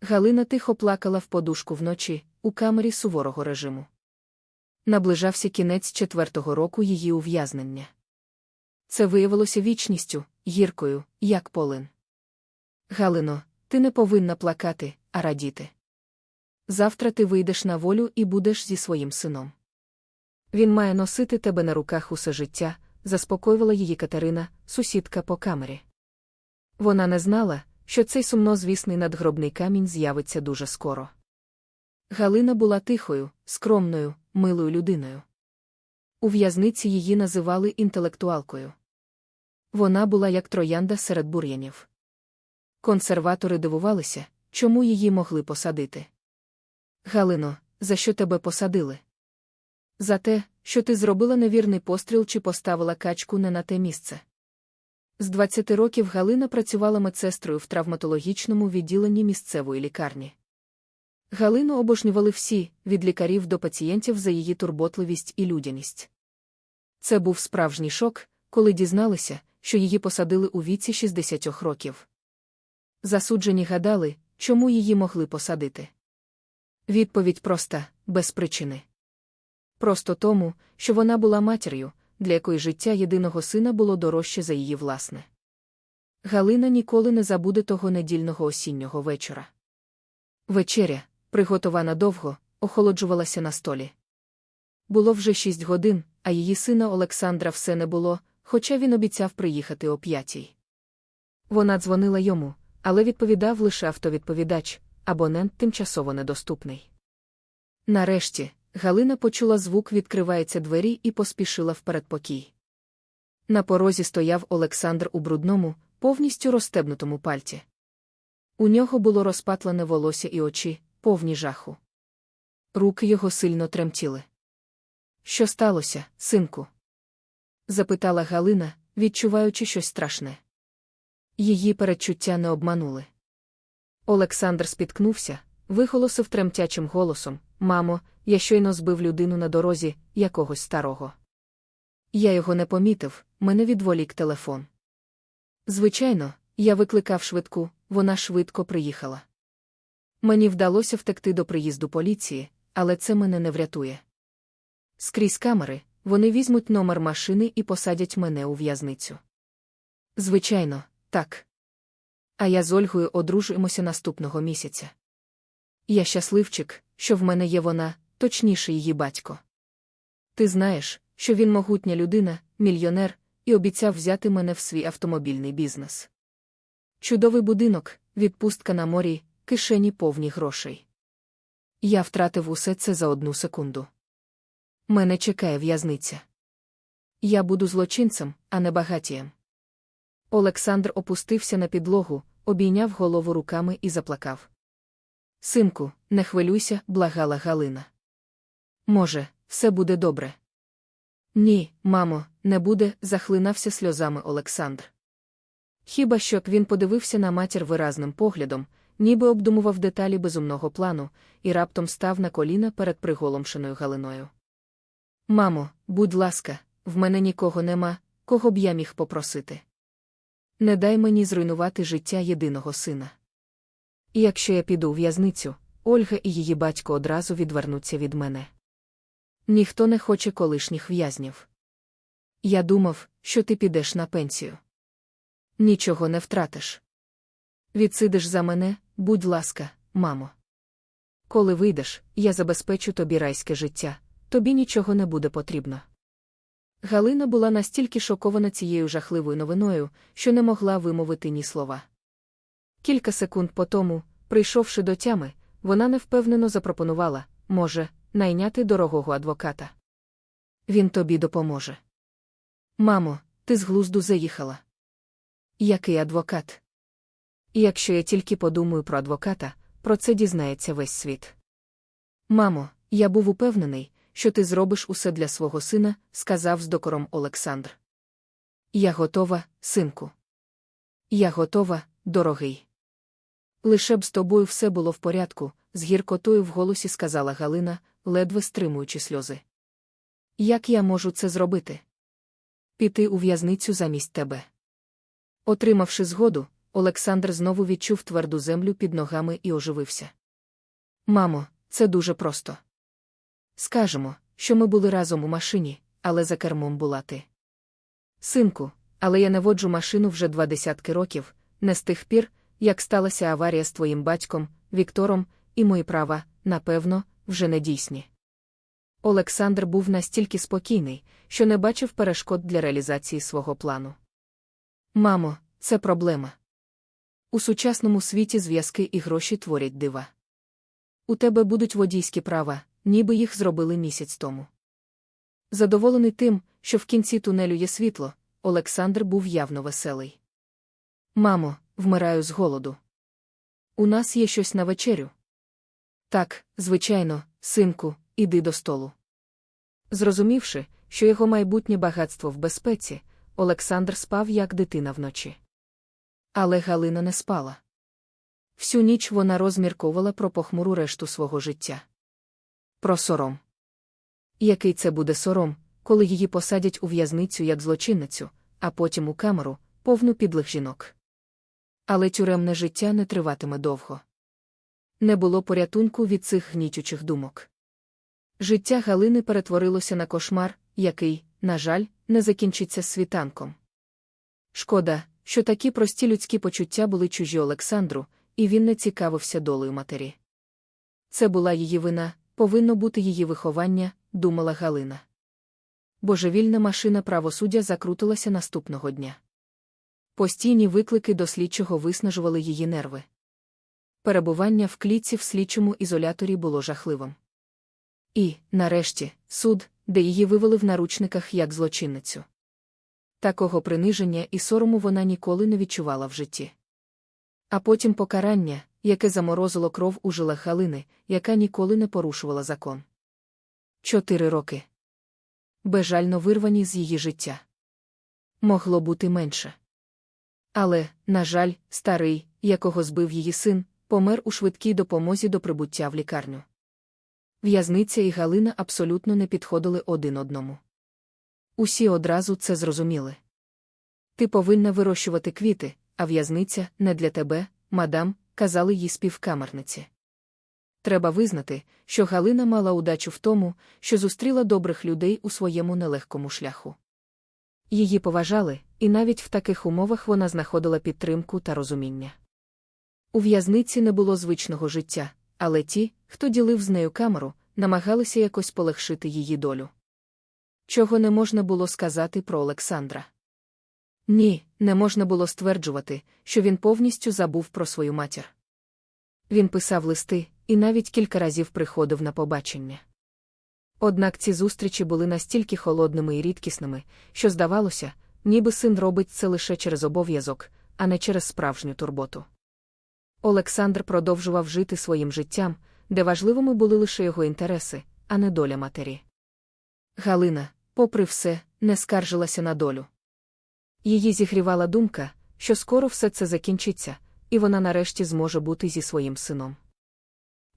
Галина тихо плакала в подушку вночі, у камері суворого режиму. Наближався кінець четвертого року її ув'язнення. Це виявилося вічністю, гіркою, як полин. Галино, ти не повинна плакати, а радіти. Завтра ти вийдеш на волю і будеш зі своїм сином. Він має носити тебе на руках усе життя, заспокоювала її Катерина, сусідка по камері. Вона не знала, що цей сумнозвісний надгробний камінь з'явиться дуже скоро. Галина була тихою, скромною, милою людиною. У в'язниці її називали інтелектуалкою. Вона була як троянда серед бур'янів. Консерватори дивувалися, чому її могли посадити. Галино, за що тебе посадили? За те, що ти зробила невірний постріл чи поставила качку не на те місце. З 20 років Галина працювала медсестрою в травматологічному відділенні місцевої лікарні. Галину обожнювали всі, від лікарів до пацієнтів за її турботливість і людяність. Це був справжній шок, коли дізналися, що її посадили у віці 60 років. Засуджені гадали, чому її могли посадити. Відповідь проста, без причини. Просто тому, що вона була матір'ю, для якої життя єдиного сина було дорожче за її власне. Галина ніколи не забуде того недільного осіннього вечора. Вечеря, приготована довго, охолоджувалася на столі. Було вже шість годин, а її сина Олександра все не було, хоча він обіцяв приїхати о п'ятій. Вона дзвонила йому, але відповідав лише автовідповідач, абонент тимчасово недоступний. Нарешті, Галина почула звук, відкривається двері і поспішила в передпокій. На порозі стояв Олександр у брудному, повністю розстебнутому пальті. У нього було розпатлене волосся і очі, повні жаху. Руки його сильно тремтіли. Що сталося, синку? запитала Галина, відчуваючи щось страшне. Її передчуття не обманули. Олександр спіткнувся, виголосив тремтячим голосом Мамо, я щойно збив людину на дорозі, якогось старого. Я його не помітив, мене відволік телефон. Звичайно, я викликав швидку, вона швидко приїхала. Мені вдалося втекти до приїзду поліції, але це мене не врятує. Скрізь камери, вони візьмуть номер машини і посадять мене у в'язницю. Звичайно, так. А я з Ольгою одружуємося наступного місяця. Я щасливчик, що в мене є вона, точніше її батько. Ти знаєш, що він могутня людина, мільйонер, і обіцяв взяти мене в свій автомобільний бізнес. Чудовий будинок, відпустка на морі, кишені повні грошей. Я втратив усе це за одну секунду. Мене чекає в'язниця. Я буду злочинцем, а не багатієм. Олександр опустився на підлогу, обійняв голову руками і заплакав. Синку, не хвилюйся, благала Галина. Може, все буде добре. Ні, мамо, не буде, захлинався сльозами Олександр. Хіба що він подивився на матір виразним поглядом, ніби обдумував деталі безумного плану, і раптом став на коліна перед приголомшеною Галиною. Мамо, будь ласка, в мене нікого нема, кого б я міг попросити. Не дай мені зруйнувати життя єдиного сина. І якщо я піду у в'язницю, Ольга і її батько одразу відвернуться від мене. Ніхто не хоче колишніх в'язнів. Я думав, що ти підеш на пенсію. Нічого не втратиш. Відсидиш за мене, будь ласка, мамо. Коли вийдеш, я забезпечу тобі райське життя, тобі нічого не буде потрібно. Галина була настільки шокована цією жахливою новиною, що не могла вимовити ні слова. Кілька секунд по тому, прийшовши до тями, вона невпевнено запропонувала може, найняти дорогого адвоката. Він тобі допоможе. Мамо, ти з глузду заїхала. Який адвокат? Якщо я тільки подумаю про адвоката, про це дізнається весь світ. Мамо, я був упевнений, що ти зробиш усе для свого сина, сказав з докором Олександр. Я готова, синку. Я готова, дорогий. Лише б з тобою все було в порядку, з гіркотою в голосі сказала Галина, ледве стримуючи сльози. Як я можу це зробити? Піти у в'язницю замість тебе. Отримавши згоду, Олександр знову відчув тверду землю під ногами і оживився. Мамо, це дуже просто. Скажемо, що ми були разом у машині, але за кермом була ти. Синку, але я не воджу машину вже два десятки років, не з тих пір, як сталася аварія з твоїм батьком, Віктором, і мої права, напевно, вже не дійсні. Олександр був настільки спокійний, що не бачив перешкод для реалізації свого плану. Мамо, це проблема. У сучасному світі зв'язки і гроші творять дива. У тебе будуть водійські права, ніби їх зробили місяць тому. Задоволений тим, що в кінці тунелю є світло, Олександр був явно веселий. Мамо, вмираю з голоду. У нас є щось на вечерю. Так, звичайно, синку, іди до столу. Зрозумівши, що його майбутнє багатство в безпеці, Олександр спав як дитина вночі. Але Галина не спала. Всю ніч вона розмірковувала про похмуру решту свого життя. Про сором. Який це буде сором, коли її посадять у в'язницю як злочинницю, а потім у камеру, повну підлих жінок. Але тюремне життя не триватиме довго. Не було порятунку від цих гнітючих думок. Життя Галини перетворилося на кошмар, який, на жаль, не закінчиться світанком. Шкода, що такі прості людські почуття були чужі Олександру, і він не цікавився долею матері. Це була її вина, повинно бути її виховання, думала Галина. Божевільна машина правосуддя закрутилася наступного дня. Постійні виклики до слідчого виснажували її нерви. Перебування в клітці в слідчому ізоляторі було жахливим. І, нарешті, суд, де її вивели в наручниках як злочинницю. Такого приниження і сорому вона ніколи не відчувала в житті. А потім покарання, яке заморозило кров у жилах Галини, яка ніколи не порушувала закон. Чотири роки. Безжально вирвані з її життя. Могло бути менше. Але, на жаль, старий, якого збив її син, помер у швидкій допомозі до прибуття в лікарню. В'язниця і Галина абсолютно не підходили один одному. Усі одразу це зрозуміли. Ти повинна вирощувати квіти, а в'язниця не для тебе, мадам, казали їй співкамерниці. Треба визнати, що Галина мала удачу в тому, що зустріла добрих людей у своєму нелегкому шляху. Її поважали, і навіть в таких умовах вона знаходила підтримку та розуміння. У в'язниці не було звичного життя, але ті, хто ділив з нею камеру, намагалися якось полегшити її долю. Чого не можна було сказати про Олександра? Ні, не можна було стверджувати, що він повністю забув про свою матір. Він писав листи і навіть кілька разів приходив на побачення. Однак ці зустрічі були настільки холодними і рідкісними, що здавалося, ніби син робить це лише через обов'язок, а не через справжню турботу. Олександр продовжував жити своїм життям, де важливими були лише його інтереси, а не доля матері. Галина, попри все, не скаржилася на долю. Її зігрівала думка, що скоро все це закінчиться, і вона нарешті зможе бути зі своїм сином.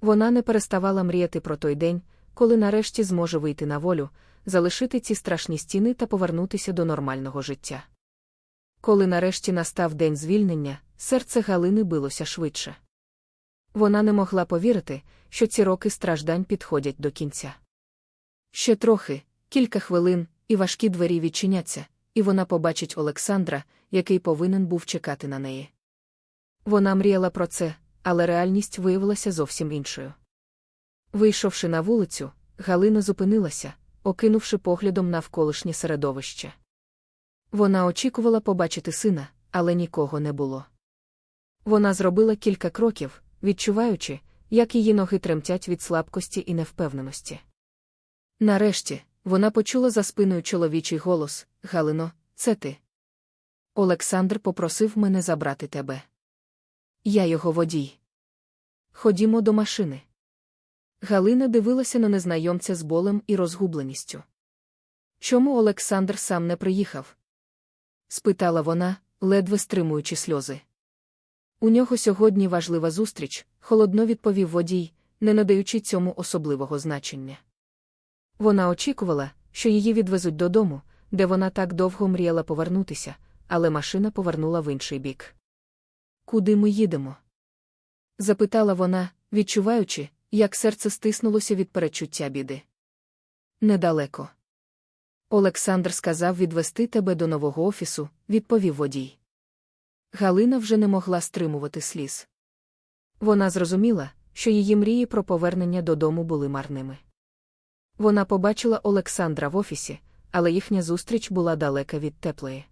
Вона не переставала мріяти про той день, коли нарешті зможе вийти на волю, залишити ці страшні стіни та повернутися до нормального життя. Коли нарешті настав день звільнення, серце Галини билося швидше. Вона не могла повірити, що ці роки страждань підходять до кінця. Ще трохи, кілька хвилин, і важкі двері відчиняться, і вона побачить Олександра, який повинен був чекати на неї. Вона мріяла про це, але реальність виявилася зовсім іншою. Вийшовши на вулицю, Галина зупинилася, окинувши поглядом навколишнє середовище. Вона очікувала побачити сина, але нікого не було. Вона зробила кілька кроків, відчуваючи, як її ноги тремтять від слабкості і невпевненості. Нарешті, вона почула за спиною чоловічий голос Галино, це ти. Олександр попросив мене забрати тебе. Я його водій. Ходімо до машини. Галина дивилася на незнайомця з болем і розгубленістю. Чому Олександр сам не приїхав? Спитала вона, ледве стримуючи сльози. У нього сьогодні важлива зустріч, холодно відповів водій, не надаючи цьому особливого значення. Вона очікувала, що її відвезуть додому, де вона так довго мріяла повернутися, але машина повернула в інший бік. куди ми їдемо? запитала вона, відчуваючи, як серце стиснулося від перечуття біди. Недалеко. Олександр сказав відвести тебе до нового офісу, відповів водій. Галина вже не могла стримувати сліз. Вона зрозуміла, що її мрії про повернення додому були марними. Вона побачила Олександра в офісі, але їхня зустріч була далека від теплої.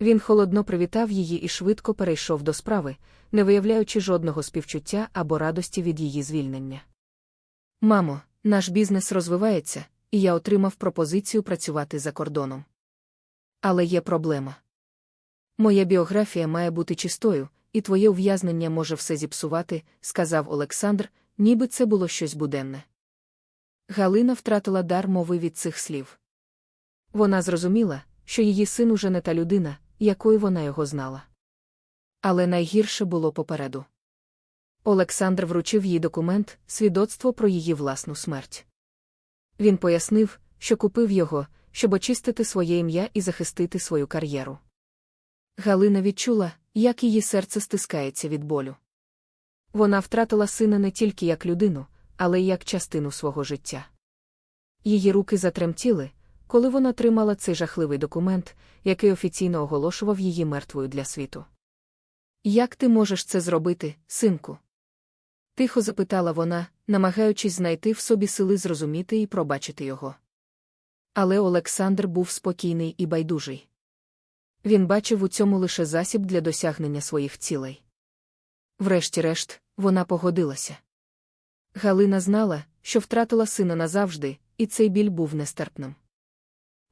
Він холодно привітав її і швидко перейшов до справи, не виявляючи жодного співчуття або радості від її звільнення. Мамо, наш бізнес розвивається, і я отримав пропозицію працювати за кордоном. Але є проблема. Моя біографія має бути чистою, і твоє ув'язнення може все зіпсувати, сказав Олександр, ніби це було щось буденне. Галина втратила дар мови від цих слів. Вона зрозуміла, що її син уже не та людина, якою вона його знала. Але найгірше було попереду. Олександр вручив їй документ, свідоцтво про її власну смерть. Він пояснив, що купив його, щоб очистити своє ім'я і захистити свою кар'єру. Галина відчула, як її серце стискається від болю. Вона втратила сина не тільки як людину, але й як частину свого життя. Її руки затремтіли, коли вона тримала цей жахливий документ, який офіційно оголошував її мертвою для світу. Як ти можеш це зробити, синку? Тихо запитала вона, намагаючись знайти в собі сили зрозуміти і пробачити його. Але Олександр був спокійний і байдужий. Він бачив у цьому лише засіб для досягнення своїх цілей. Врешті-решт, вона погодилася. Галина знала, що втратила сина назавжди, і цей біль був нестерпним.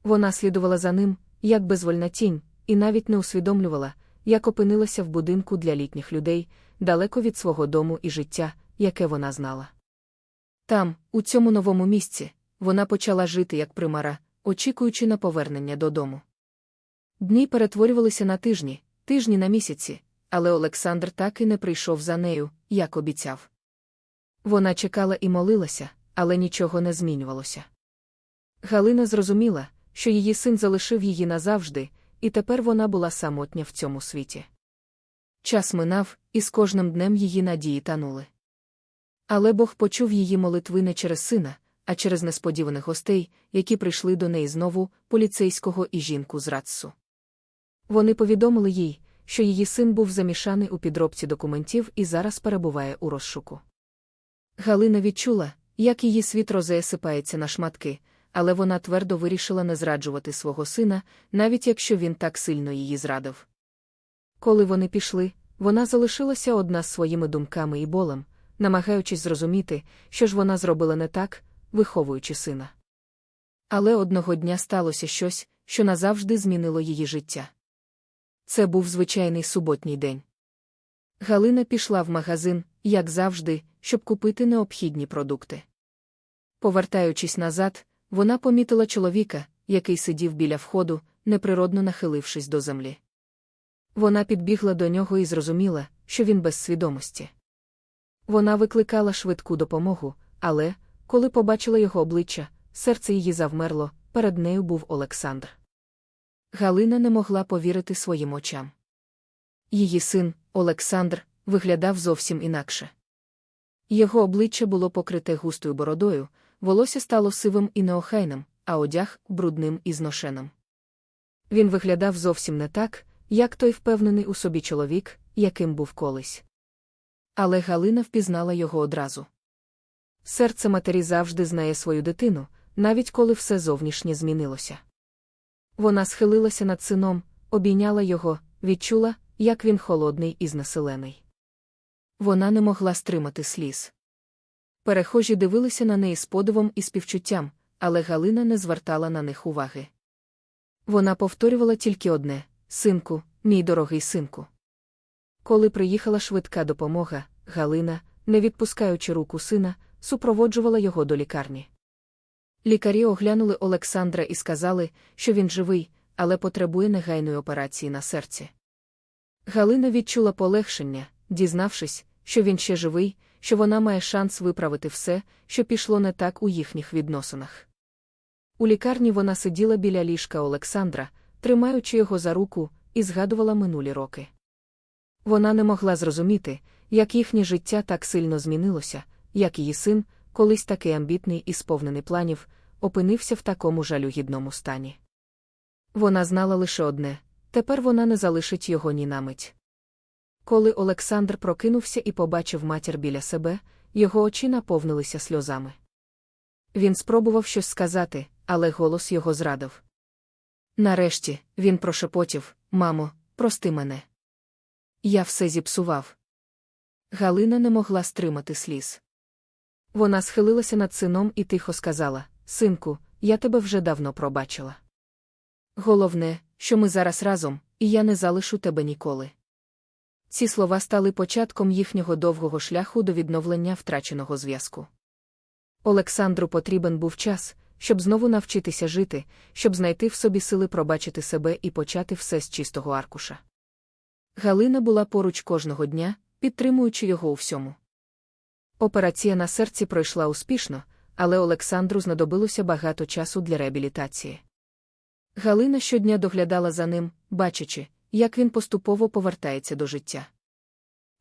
Вона слідувала за ним, як безвольна тінь, і навіть не усвідомлювала, як опинилася в будинку для літніх людей, далеко від свого дому і життя, яке вона знала. Там, у цьому новому місці, вона почала жити як примара, очікуючи на повернення додому. Дні перетворювалися на тижні, тижні на місяці, але Олександр так і не прийшов за нею, як обіцяв. Вона чекала і молилася, але нічого не змінювалося. Галина зрозуміла, що її син залишив її назавжди, і тепер вона була самотня в цьому світі. Час минав, і з кожним днем її надії танули. Але Бог почув її молитви не через сина, а через несподіваних гостей, які прийшли до неї знову, поліцейського і жінку з Рацсу. Вони повідомили їй, що її син був замішаний у підробці документів і зараз перебуває у розшуку. Галина відчула, як її світ розесипається на шматки, але вона твердо вирішила не зраджувати свого сина, навіть якщо він так сильно її зрадив. Коли вони пішли, вона залишилася одна з своїми думками і болем, намагаючись зрозуміти, що ж вона зробила не так, виховуючи сина. Але одного дня сталося щось, що назавжди змінило її життя. Це був звичайний суботній день. Галина пішла в магазин, як завжди, щоб купити необхідні продукти. Повертаючись назад, вона помітила чоловіка, який сидів біля входу, неприродно нахилившись до землі. Вона підбігла до нього і зрозуміла, що він без свідомості. Вона викликала швидку допомогу, але, коли побачила його обличчя, серце її завмерло, перед нею був Олександр. Галина не могла повірити своїм очам. Її син, Олександр, виглядав зовсім інакше. Його обличчя було покрите густою бородою, волосся стало сивим і неохайним, а одяг брудним і зношеним. Він виглядав зовсім не так, як той впевнений у собі чоловік, яким був колись. Але Галина впізнала його одразу. Серце матері завжди знає свою дитину, навіть коли все зовнішнє змінилося. Вона схилилася над сином, обійняла його, відчула, як він холодний і знаселений. Вона не могла стримати сліз. Перехожі дивилися на неї з подивом і співчуттям, але Галина не звертала на них уваги. Вона повторювала тільки одне синку, мій дорогий синку. Коли приїхала швидка допомога, Галина, не відпускаючи руку сина, супроводжувала його до лікарні. Лікарі оглянули Олександра і сказали, що він живий, але потребує негайної операції на серці. Галина відчула полегшення, дізнавшись, що він ще живий, що вона має шанс виправити все, що пішло не так у їхніх відносинах. У лікарні вона сиділа біля ліжка Олександра, тримаючи його за руку, і згадувала минулі роки. Вона не могла зрозуміти, як їхнє життя так сильно змінилося, як її син, колись такий амбітний і сповнений планів, опинився в такому жалюгідному стані. Вона знала лише одне тепер вона не залишить його ні на мить. Коли Олександр прокинувся і побачив матір біля себе, його очі наповнилися сльозами. Він спробував щось сказати, але голос його зрадив. Нарешті він прошепотів Мамо, прости мене. Я все зіпсував. Галина не могла стримати сліз. Вона схилилася над сином і тихо сказала Синку, я тебе вже давно пробачила. Головне, що ми зараз разом, і я не залишу тебе ніколи. Ці слова стали початком їхнього довгого шляху до відновлення втраченого зв'язку. Олександру потрібен був час, щоб знову навчитися жити, щоб знайти в собі сили пробачити себе і почати все з чистого аркуша. Галина була поруч кожного дня, підтримуючи його у всьому. Операція на серці пройшла успішно, але Олександру знадобилося багато часу для реабілітації. Галина щодня доглядала за ним, бачачи, як він поступово повертається до життя.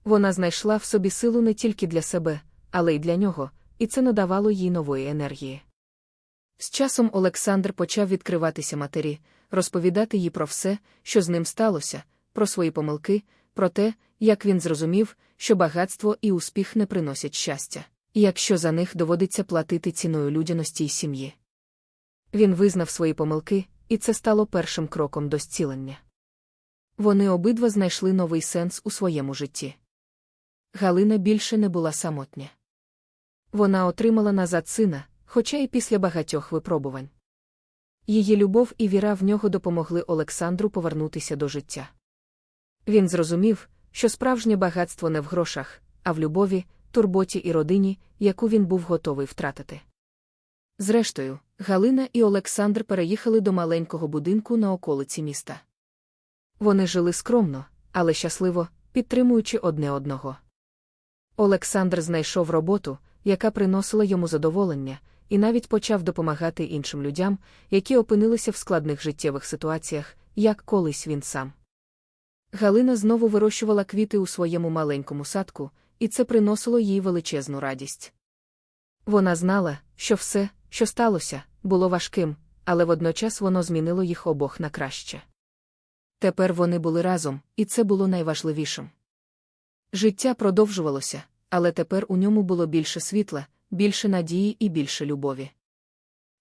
Вона знайшла в собі силу не тільки для себе, але й для нього, і це надавало їй нової енергії. З часом Олександр почав відкриватися матері, розповідати їй про все, що з ним сталося, про свої помилки, про те, як він зрозумів, що багатство і успіх не приносять щастя, якщо за них доводиться платити ціною людяності й сім'ї. Він визнав свої помилки, і це стало першим кроком до зцілення. Вони обидва знайшли новий сенс у своєму житті. Галина більше не була самотня. Вона отримала назад сина, хоча й після багатьох випробувань. Її любов і віра в нього допомогли Олександру повернутися до життя. Він зрозумів, що справжнє багатство не в грошах, а в любові, турботі і родині, яку він був готовий втратити. Зрештою, Галина і Олександр переїхали до маленького будинку на околиці міста. Вони жили скромно, але щасливо, підтримуючи одне одного. Олександр знайшов роботу, яка приносила йому задоволення, і навіть почав допомагати іншим людям, які опинилися в складних життєвих ситуаціях, як колись він сам. Галина знову вирощувала квіти у своєму маленькому садку, і це приносило їй величезну радість. Вона знала, що все, що сталося, було важким, але водночас воно змінило їх обох на краще. Тепер вони були разом, і це було найважливішим. Життя продовжувалося, але тепер у ньому було більше світла, більше надії і більше любові.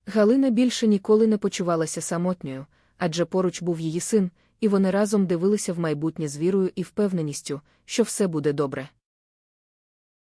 Галина більше ніколи не почувалася самотньою, адже поруч був її син, і вони разом дивилися в майбутнє з вірою і впевненістю, що все буде добре.